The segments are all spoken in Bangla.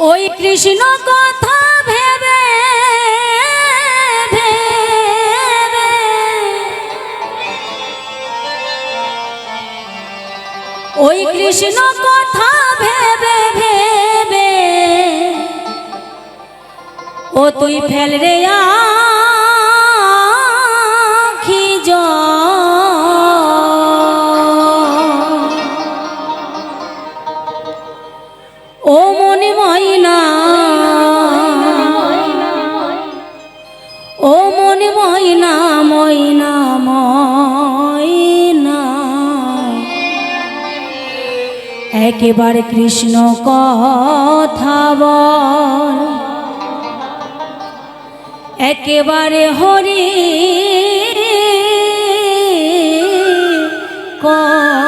ওই কৃষ্ণ কথা ভেবে ওই কৃষ্ণ কথা ভেবে ভেবে। ও তুই ফেল রে আখি একেবারে কৃষ্ণ কথা বল। একেবারে হরি কথা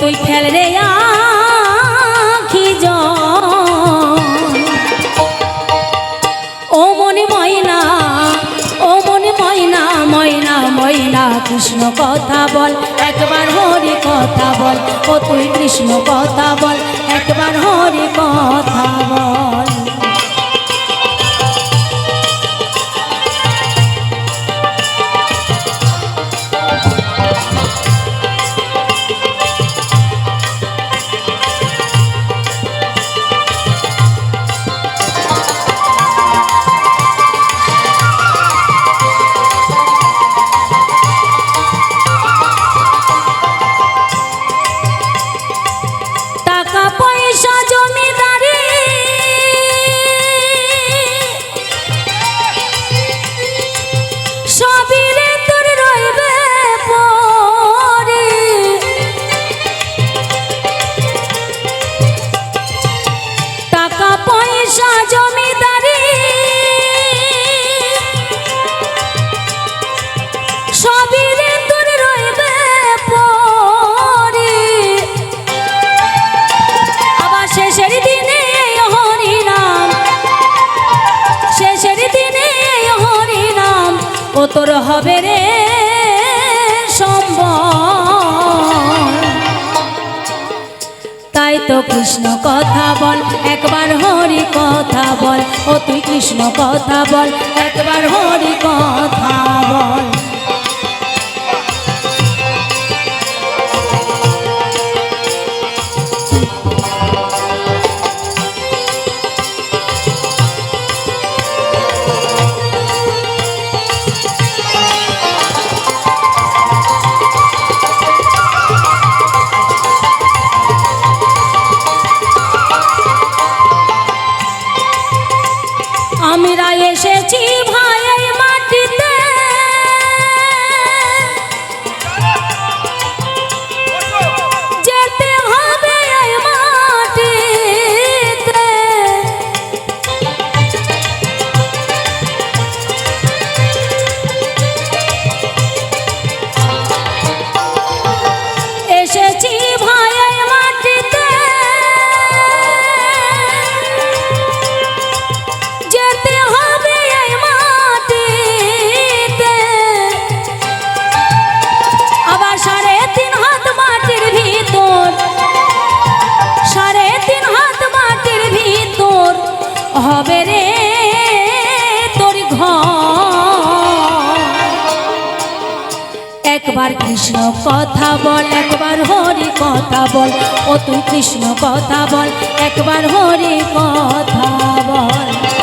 তুই খেল রে আখি। ও মনে ময়না, ও মনে ময়না ময়না ময়না, কৃষ্ণ কথা বল, একবার হরি কথা বল, ও তুই কৃষ্ণ কথা বল তোর হবে রে সম্ভব তাই তো কৃষ্ণ কথা বল, একবার হরি কথা বল, ও তুই কৃষ্ণ কথা বল, একবার হরি কথা বল। একবার কৃষ্ণ কথা বল, একবার হরি কথা বল। ও তুই কৃষ্ণ কথা বল, একবার হরি কথা বল।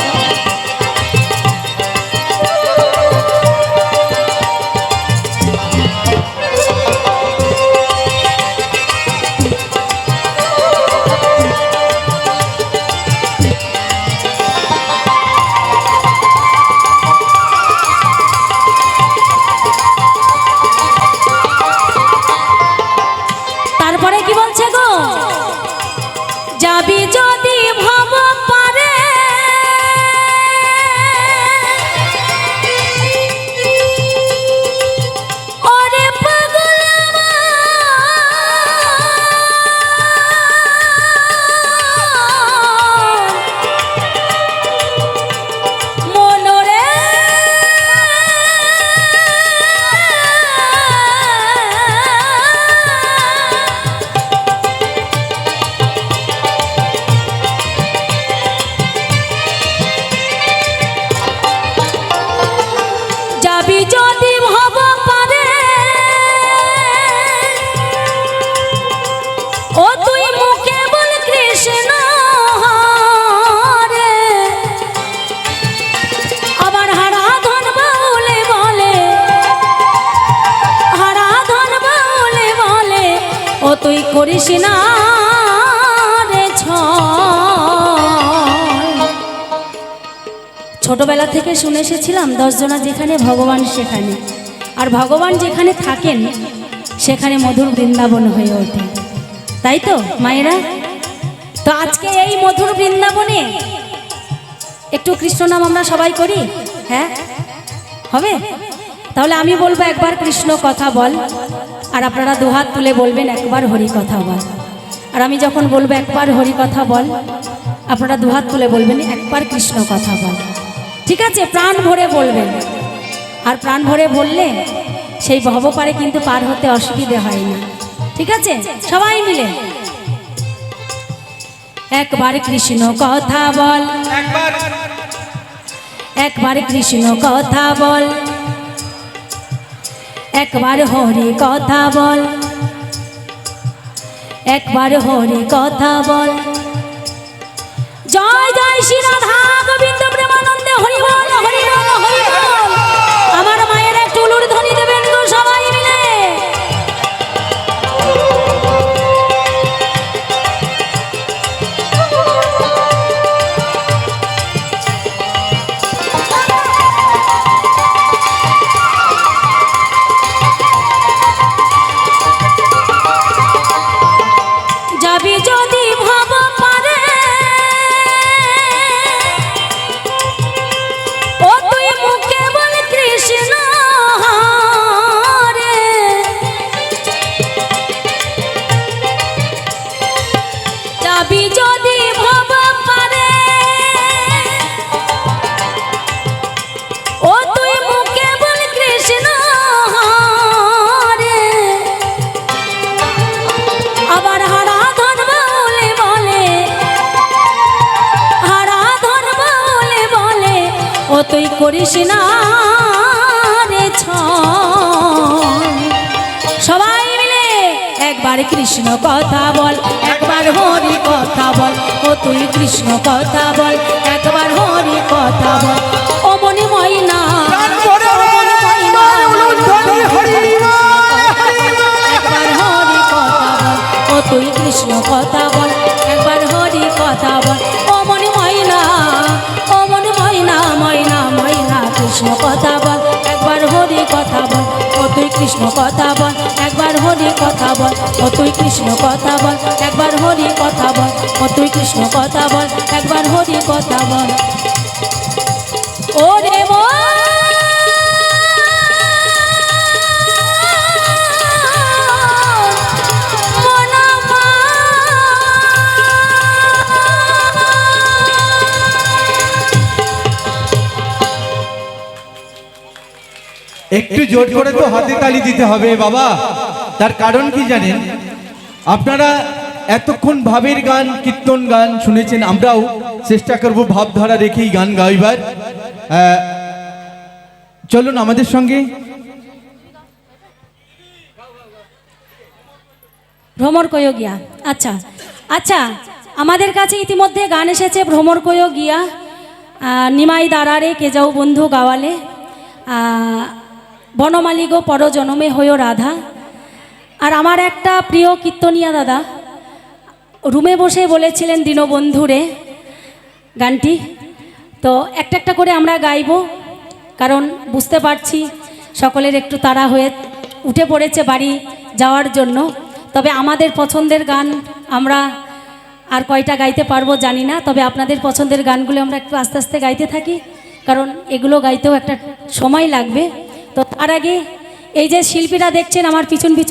করিস না রে। ছোটবেলা থেকে শুনে এসেছিলাম দশজনা যেখানে, ভগবান সেখানে। আর ভগবান যেখানে থাকেন, সেখানে মধুর বৃন্দাবন হয়ে ওঠে। তাই তো, মায়েরা? তো আজকে এই মধুর বৃন্দাবনে একটু কৃষ্ণ নাম আমরা সবাই করি? হ্যাঁ? হবে? তাহলে আমি বলব একবার কৃষ্ণ কথা বল। আর আপনারা দুহাত তুলে বলবেন একবার হরি কথা বল। আর আমি যখন বলব একবার হরি কথা বল আপনারা দুহাত তুলে বলবেন একবার কৃষ্ণ কথা বল। ঠিক আছে প্রাণ ভরে বলবেন। আর প্রাণ ভরে বললে সেই ভবপারে কিন্তু পার হতে অসুবিধে হয় না ঠিক আছে সবাই মিলে। একবার কৃষ্ণ কথা বল। একবার। একবার কৃষ্ণ কথা বল। একবার হরি কথা বল। একবার হরি কথা বল। জয় জয় শ্রী রাধা করিস না রে ছ সবাই মিলে একবার কৃষ্ণ কথা বল, একবার হরি কথা বল, ও তুই কৃষ্ণ কথা বল, একবার হরি কথা বল। কথা বল, ও তুই কৃষ্ণ কথা বল, একবার হরি কথা বল, ও তুই কৃষ্ণ কথা বল, একবার হরি কথা বল, ও তুই কৃষ্ণ কথা বল, একবার হরি কথা বল। একটু জোর করে তো হাতে তালি দিতে হবে বাবা। তার কারণ কি জানেন? আপনারা এতক্ষণ ভাবের গান, কীর্তন গান শুনেছেন, আমরাও চেষ্টা করব ভাবধারা রেখেই গান গাইবার। চলুন আমাদের সঙ্গে। ভ্রমর কয় গিয়া। আচ্ছা আচ্ছা আমাদের কাছে ইতিমধ্যে গান এসেছে ভ্রমর কয় গিয়া। নিমাই দাঁড়ারে কে যাও বন্ধু গাওয়ালে। বনমালী গো পর জনমে হইও রাধা। আর আমার একটা প্রিয় কীর্তনিয়া দাদা, রুমে বসে বলেছিলেন দীনবন্ধুরে, গানটি, তো একটা একটা করে আমরা গাইব, কারণ বুঝতে পারছি সকলের একটু তাড়া হয়ে উঠে পড়েছে বাড়ি যাওয়ার জন্য। তবে আমাদের পছন্দের গান আমরা আর কয়টা গাইতে পারব জানি না, তবে আপনাদের পছন্দের গানগুলো আমরা একটু আস্তে আস্তে গাইতে থাকি, কারণ এগুলো গাইতেও একটা সময় লাগবে। তো তার আগে এই যে শিল্পীরা দেখছেন আমার পিছন পিছন